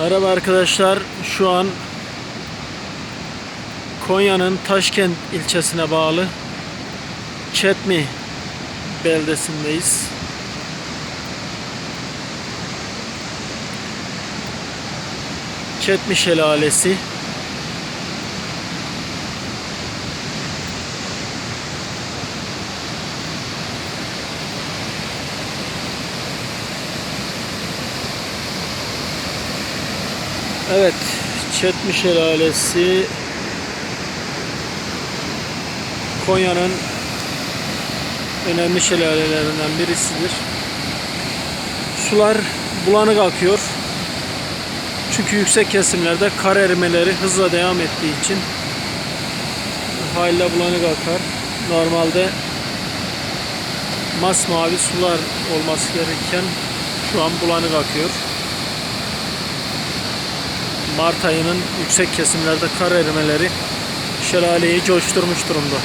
Merhaba arkadaşlar. Şu an Konya'nın Taşkent ilçesine bağlı Çetmi beldesindeyiz. Çetmi Şelalesi. Evet, Çetmi Şelalesi Konya'nın önemli şelalelerinden birisidir. Sular bulanık akıyor. Çünkü yüksek kesimlerde kar erimeleri hızla devam ettiği için haliyle bulanık akar. Normalde masmavi sular olması gerekirken şu an bulanık akıyor. Mart ayının yüksek kesimlerde kar erimeleri şelaleyi coşturmuş durumda.